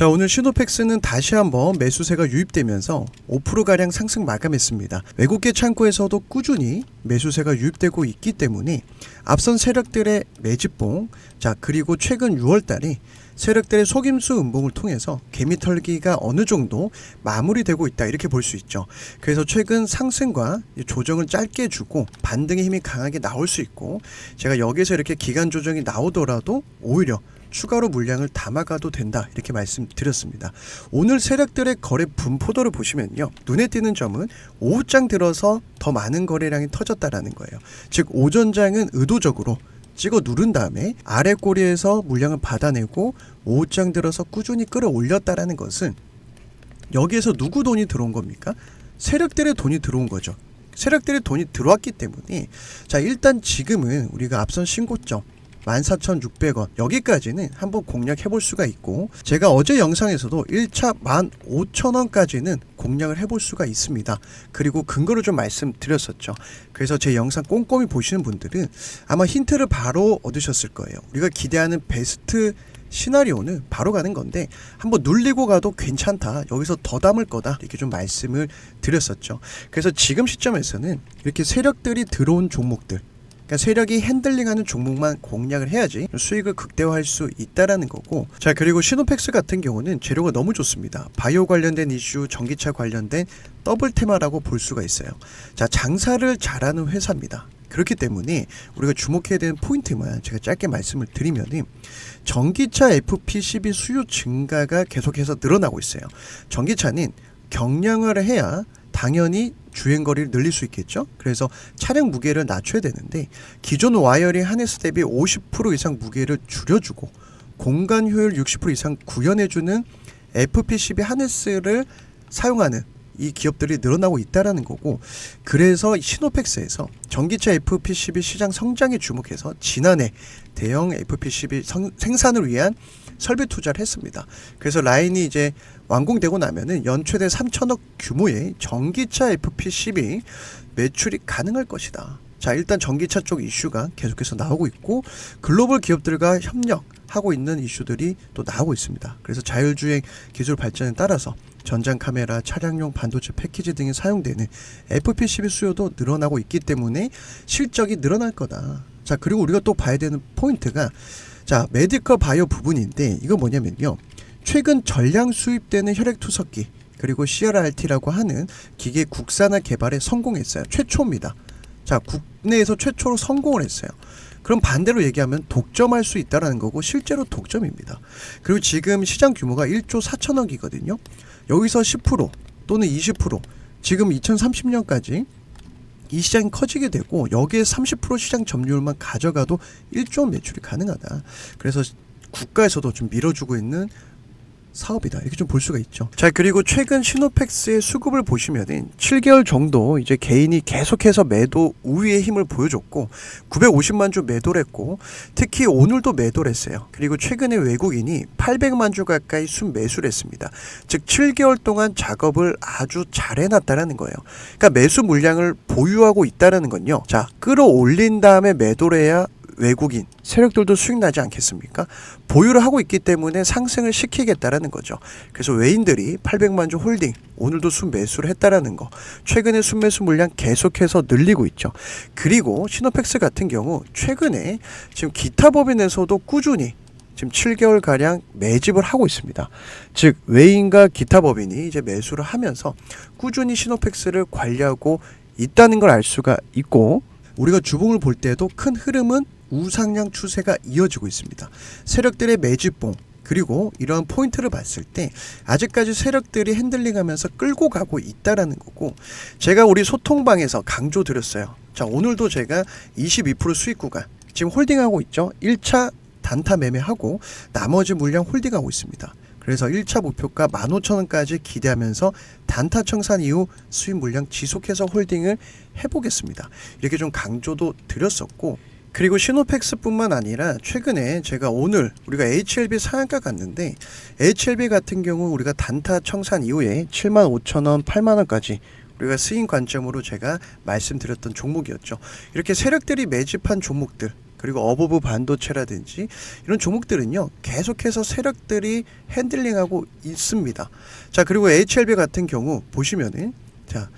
자 오늘 시노팩스는 다시 한번 매수세가 유입되면서 5%가량 상승 마감했습니다. 외국계 창구에서도 꾸준히 매수세가 유입되고 있기 때문에 앞선 세력들의 매집봉 자 그리고 최근 6월달에 세력들의 속임수 음봉을 통해서 개미털기가 어느 정도 마무리되고 있다 이렇게 볼 수 있죠. 그래서 최근 상승과 조정을 짧게 주고 반등의 힘이 강하게 나올 수 있고 제가 여기서 이렇게 기간 조정이 나오더라도 오히려 추가로 물량을 담아가도 된다 이렇게 말씀드렸습니다. 오늘 세력들의 거래 분포도를 보시면요 눈에 띄는 점은 오후장 들어서 더 많은 거래량이 터졌다라는 거예요. 즉 오전장은 의도적으로 찍어 누른 다음에 아래 꼬리에서 물량을 받아내고 오후장 들어서 꾸준히 끌어올렸다라는 것은 여기에서 누구 돈이 들어온 겁니까? 세력들의 돈이 들어온 거죠. 세력들의 돈이 들어왔기 때문에 자 일단 지금은 우리가 앞선 신고점 14,600원 여기까지는 한번 공략해 볼 수가 있고 제가 어제 영상에서도 1차 15,000원까지는 공략을 해볼 수가 있습니다. 그리고 근거를 좀 말씀드렸었죠. 그래서 제 영상 꼼꼼히 보시는 분들은 아마 힌트를 바로 얻으셨을 거예요. 우리가 기대하는 베스트 시나리오는 바로 가는 건데 한번 눌리고 가도 괜찮다. 여기서 더 담을 거다. 이렇게 좀 말씀을 드렸었죠. 그래서 지금 시점에서는 이렇게 세력들이 들어온 종목들 그러니까 세력이 핸들링하는 종목만 공략을 해야지 수익을 극대화할 수 있다라는 거고. 자 그리고 시노팩스 같은 경우는 재료가 너무 좋습니다. 바이오 관련된 이슈 전기차 관련된 더블 테마라고 볼 수가 있어요. 자 장사를 잘하는 회사입니다. 그렇기 때문에 우리가 주목해야 되는 포인트만 제가 짧게 말씀을 드리면은 전기차 FP12 수요 증가가 계속해서 늘어나고 있어요. 전기차는 경량화를 해야 당연히 주행 거리를 늘릴 수 있겠죠. 그래서 차량 무게를 낮춰야 되는데 기존 와이어링 하네스 대비 50% 이상 무게를 줄여주고 공간 효율 60% 이상 구현해주는 FP12 하네스를 사용하는 이 기업들이 늘어나고 있다라는 거고 그래서 시노팩스에서 전기차 FP12 시장 성장에 주목해서 지난해 대형 FP12 성, 생산을 위한 설비 투자를 했습니다. 그래서 라인이 이제 완공되고 나면은 연 최대 3천억 규모의 전기차 FP12 매출이 가능할 것이다. 자, 일단 전기차 쪽 이슈가 계속해서 나오고 있고 글로벌 기업들과 협력 하고 있는 이슈들이 또 나오고 있습니다. 그래서 자율주행 기술 발전에 따라서 전장 카메라, 차량용 반도체 패키지 등이 사용되는 FP12 수요도 늘어나고 있기 때문에 실적이 늘어날 거다. 자, 그리고 우리가 또 봐야 되는 포인트가 자, 메디컬 바이오 부분인데 이거 뭐냐면요. 최근 전량 수입되는 혈액 투석기 그리고 CRRT라고 하는 기계 국산화 개발에 성공했어요. 최초입니다. 자, 국내에서 최초로 성공을 했어요. 그럼 반대로 얘기하면 독점할 수 있다라는 거고 실제로 독점입니다. 그리고 지금 시장 규모가 1조 4천억이거든요. 여기서 10% 또는 20% 지금 2030년까지 이 시장이 커지게 되고 여기에 30% 시장 점유율만 가져가도 1조 원 매출이 가능하다. 그래서 국가에서도 좀 밀어주고 있는 사업이다 이렇게 좀 볼 수가 있죠. 자 그리고 최근 시노팩스의 수급을 보시면은 7개월 정도 이제 개인이 계속해서 매도 우위의 힘을 보여줬고 950만 주 매도를 했고 특히 오늘도 매도를 했어요. 그리고 최근에 외국인이 800만 주 가까이 순 매수를 했습니다. 즉 7개월 동안 작업을 아주 잘 해놨다라는 거예요. 그러니까 매수 물량을 보유하고 있다라는 건요. 자 끌어올린 다음에 매도를 해야 외국인 세력들도 수익 나지 않겠습니까? 보유를 하고 있기 때문에 상승을 시키겠다라는 거죠. 그래서 외인들이 800만 주 홀딩 오늘도 순매수를 했다라는 거. 최근에 순매수 물량 계속해서 늘리고 있죠. 그리고 시노팩스 같은 경우 최근에 지금 기타 법인에서도 꾸준히 지금 7개월 가량 매집을 하고 있습니다. 즉 외인과 기타 법인이 이제 매수를 하면서 꾸준히 시노팩스를 관리하고 있다는 걸 알 수가 있고 우리가 주봉을 볼 때도 큰 흐름은 우상향 추세가 이어지고 있습니다. 세력들의 매집봉 그리고 이러한 포인트를 봤을 때 아직까지 세력들이 핸들링하면서 끌고 가고 있다라는 거고 제가 우리 소통방에서 강조 드렸어요. 자 오늘도 제가 22% 수익 구간 지금 홀딩하고 있죠. 1차 단타 매매하고 나머지 물량 홀딩하고 있습니다. 그래서 1차 목표가 15,000원까지 기대하면서 단타 청산 이후 수익 물량 지속해서 홀딩을 해보겠습니다. 이렇게 좀 강조도 드렸었고 그리고 시노팩스뿐만 아니라 최근에 제가 오늘 우리가 HLB 상한가 갔는데 HLB 같은 경우 우리가 단타 청산 이후에 7만 5천 원, 8만 원까지 우리가 스윙 관점으로 제가 말씀드렸던 종목이었죠. 이렇게 세력들이 매집한 종목들 그리고 어버브 반도체라든지 이런 종목들은요 계속해서 세력들이 핸들링하고 있습니다. 자 그리고 HLB 같은 경우 보시면은 자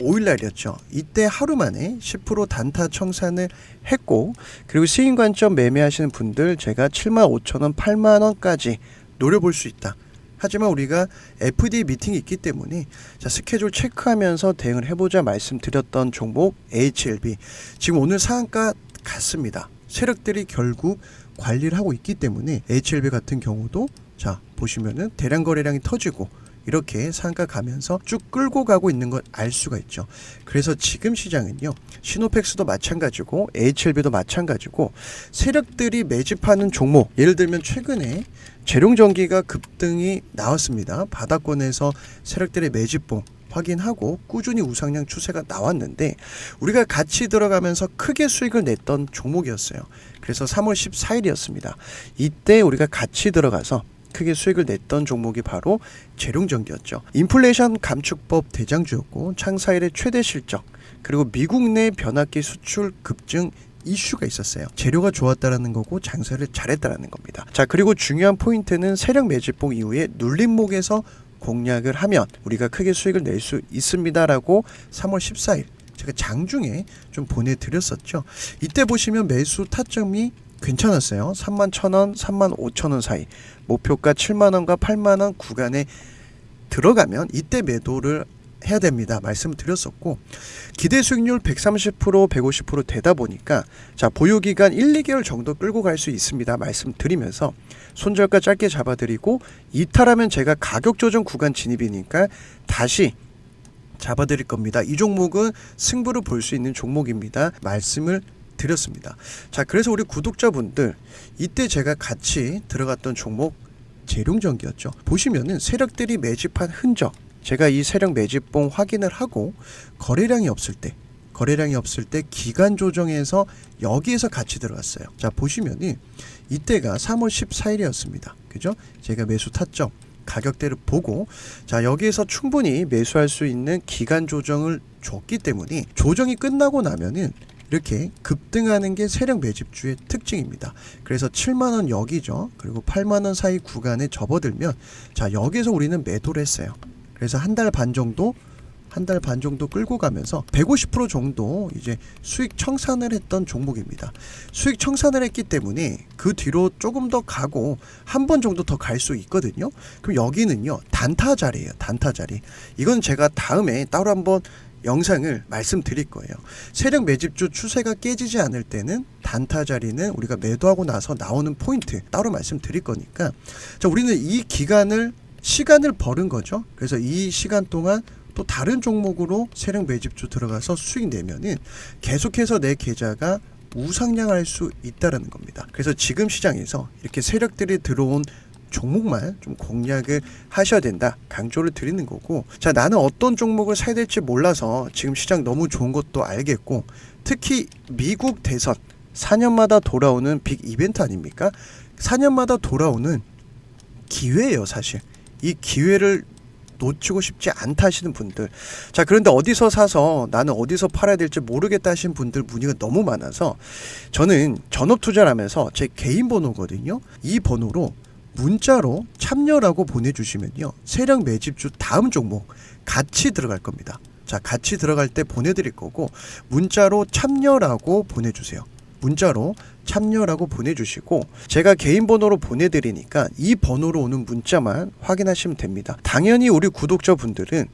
25일 날이었죠. 이때 하루 만에 10% 단타 청산을 했고 그리고 스윙 관점 매매하시는 분들 제가 7만 5천 원, 8만 원까지 노려볼 수 있다. 하지만 우리가 FD 미팅이 있기 때문에 자 스케줄 체크하면서 대응을 해보자 말씀드렸던 종목 HLB 지금 오늘 상한가 같습니다. 세력들이 결국 관리를 하고 있기 때문에 HLB 같은 경우도 자 보시면은 대량 거래량이 터지고 이렇게 상가 가면서 쭉 끌고 가고 있는 걸 알 수가 있죠. 그래서 지금 시장은요. 시노펙스도 마찬가지고 HLB도 마찬가지고 세력들이 매집하는 종목 예를 들면 최근에 재룡전기가 급등이 나왔습니다. 바닥권에서 세력들의 매집봉 확인하고 꾸준히 우상향 추세가 나왔는데 우리가 같이 들어가면서 크게 수익을 냈던 종목이었어요. 그래서 3월 14일이었습니다. 이때 우리가 같이 들어가서 크게 수익을 냈던 종목이 바로 재룡전기였죠. 인플레이션 감축법 대장주였고 창사 일의 최대 실적 그리고 미국 내 변압기 수출 급증 이슈가 있었어요. 재료가 좋았다라는 거고 장사를 잘했다라는 겁니다. 자 그리고 중요한 포인트는 세력 매집봉 이후에 눌림목에서 공략을 하면 우리가 크게 수익을 낼 수 있습니다라고 3월 14일 제가 장중에 좀 보내드렸었죠. 이때 보시면 매수 타점이 괜찮았어요. 3만 1,000원, 3만 5천원 사이 목표가 7만 원과 8만 원 구간에 들어가면 이때 매도를 해야 됩니다. 말씀을 드렸었고 기대 수익률 130% 150% 되다 보니까 자 보유 기간 1, 2개월 정도 끌고 갈 수 있습니다. 말씀드리면서 손절가 짧게 잡아드리고 이탈하면 제가 가격 조정 구간 진입이니까 다시 잡아드릴 겁니다. 이 종목은 승부를 볼 수 있는 종목입니다. 말씀을 드렸습니다. 자, 그래서 우리 구독자분들 이때 제가 같이 들어갔던 종목 재룡전기였죠. 보시면은 세력들이 매집한 흔적 제가 이 세력 매집봉 확인을 하고 거래량이 없을 때 거래량이 없을 때 기간 조정에서 여기에서 같이 들어갔어요. 자, 보시면은 이때가 3월 14일이었습니다. 그죠? 제가 매수 타점 가격대를 보고 자 여기에서 충분히 매수할 수 있는 기간 조정을 줬기 때문에 조정이 끝나고 나면은 이렇게 급등하는 게 세력 매집주의 특징입니다. 그래서 7만 원 여기죠. 그리고 8만 원 사이 구간에 접어들면 자 여기서 우리는 매도를 했어요. 그래서 한 달 반 정도 한 달 반 정도 끌고 가면서 150% 정도 이제 수익 청산을 했던 종목입니다. 수익 청산을 했기 때문에 그 뒤로 조금 더 가고 한 번 정도 더 갈 수 있거든요. 그럼 여기는요 단타 자리예요. 단타 자리. 이건 제가 다음에 따로 한번 영상을 말씀드릴 거예요. 세력 매집주 추세가 깨지지 않을 때는 단타 자리는 우리가 매도하고 나서 나오는 포인트 따로 말씀드릴 거니까 자 우리는 이 기간을 시간을 벌은 거죠. 그래서 이 시간 동안 또 다른 종목으로 세력 매집주 들어가서 수익 내면은 계속해서 내 계좌가 우상향할 수 있다라는 겁니다. 그래서 지금 시장에서 이렇게 세력들이 들어온 종목만 좀 공략을 하셔야 된다. 강조를 드리는 거고. 자 나는 어떤 종목을 사야 될지 몰라서 지금 시장 너무 좋은 것도 알겠고 특히 미국 대선 4년마다 돌아오는 빅 이벤트 아닙니까? 4년마다 돌아오는 기회예요 사실. 이 기회를 놓치고 싶지 않다 하시는 분들. 자 그런데 어디서 사서 나는 어디서 팔아야 될지 모르겠다 하시는 분들 문의가 너무 많아서 저는 전업 투자를 하면서 제 개인 번호거든요. 이 번호로 문자로 참여라고 보내주시면요 세력 매집주 다음 종목 같이 들어갈 겁니다 자 같이 들어갈 때 보내드릴 거고 문자로 참여라고 보내주세요 문자로 참여라고 보내주시고 제가 개인 번호로 보내드리니까 이 번호로 오는 문자만 확인하시면 됩니다. 당연히 우리 구독자분들은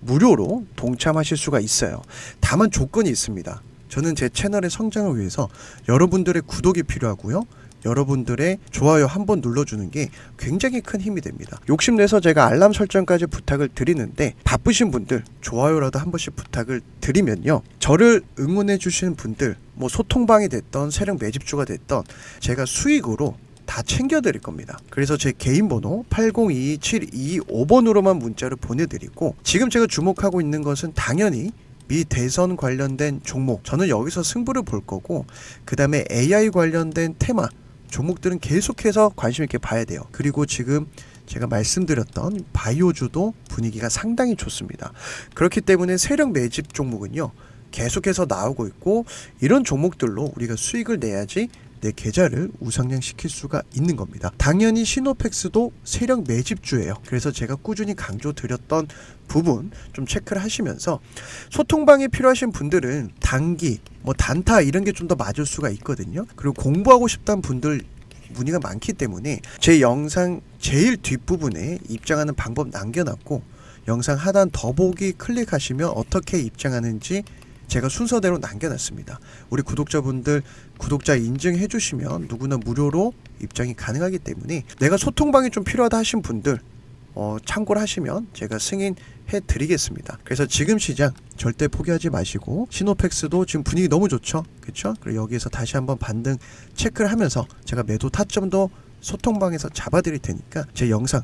무료로 동참하실 수가 있어요. 다만 조건이 있습니다. 저는 제 채널의 성장을 위해서 여러분들의 구독이 필요하고요. 여러분들의 좋아요 한 번 눌러주는 게 굉장히 큰 힘이 됩니다. 욕심내서 제가 알람 설정까지 부탁을 드리는데 바쁘신 분들 좋아요라도 한 번씩 부탁을 드리면요. 저를 응원해 주시는 분들 뭐 소통방이 됐던 세력 매집주가 됐던 제가 수익으로 다 챙겨드릴 겁니다. 그래서 제 개인 번호 8022-725번으로만 문자를 보내드리고 지금 제가 주목하고 있는 것은 당연히 미 대선 관련된 종목 저는 여기서 승부를 볼 거고 그 다음에 AI 관련된 테마 종목들은 계속해서 관심 있게 봐야 돼요. 그리고 지금 제가 말씀드렸던 바이오주도 분위기가 상당히 좋습니다. 그렇기 때문에 세력 매집 종목은요. 계속해서 나오고 있고 이런 종목들로 우리가 수익을 내야지 내 계좌를 우상향시킬 수가 있는 겁니다. 당연히 시노펙스도 세력 매집주예요. 그래서 제가 꾸준히 강조 드렸던 부분 좀 체크를 하시면서 소통방이 필요하신 분들은 단기, 뭐 단타 이런 게 좀 더 맞을 수가 있거든요. 그리고 공부하고 싶다는 분들 문의가 많기 때문에 제 영상 제일 뒷부분에 입장하는 방법 남겨놨고 영상 하단 더보기 클릭하시면 어떻게 입장하는지 제가 순서대로 남겨놨습니다. 우리 구독자분들 구독자 인증해 주시면 누구나 무료로 입장이 가능하기 때문에 내가 소통방이 좀 필요하다 하신 분들 어, 참고를 하시면 제가 승인해 드리겠습니다. 그래서 지금 시장 절대 포기하지 마시고 시노펙스도 지금 분위기 너무 좋죠. 그렇죠? 그리고 여기에서 다시 한번 반등 체크를 하면서 제가 매도 타점도 소통방에서 잡아 드릴 테니까 제 영상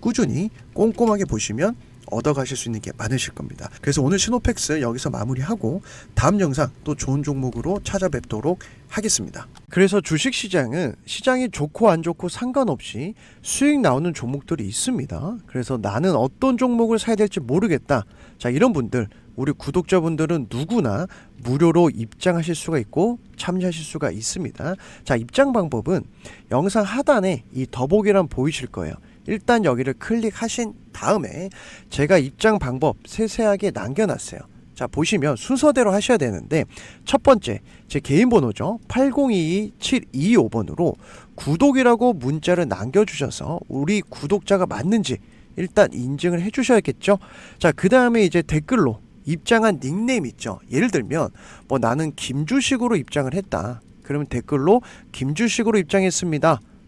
꾸준히 꼼꼼하게 보시면 얻어가실 수 있는 게 많으실 겁니다. 그래서 오늘 시노펙스 여기서 마무리하고 다음 영상 또 좋은 종목으로 찾아뵙도록 하겠습니다. 그래서 주식 시장은 시장이 좋고 안 좋고 상관없이 수익 나오는 종목들이 있습니다. 그래서 나는 어떤 종목을 사야 될지 모르겠다. 자, 이런 분들 우리 구독자분들은 누구나 무료로 입장하실 수가 있고 참여하실 수가 있습니다. 자, 입장 방법은 영상 하단에 이 더보기란 보이실 거예요. 일단 여기를 클릭하신 다음에 제가 입장 방법 세세하게 남겨놨어요. 자 보시면 순서대로 하셔야 되는데 첫 번째 제 개인 번호죠. 8022-725번으로 구독이라고 문자를 남겨주셔서 우리 구독자가 맞는지 일단 인증을 해주셔야겠죠? 자 그 다음에 이제 댓글로 입장한 닉네임 있죠? 예를 들면 뭐 나는 김주식으로 입장을 했다. 그러면 댓글로 김주식으로 입장했습니다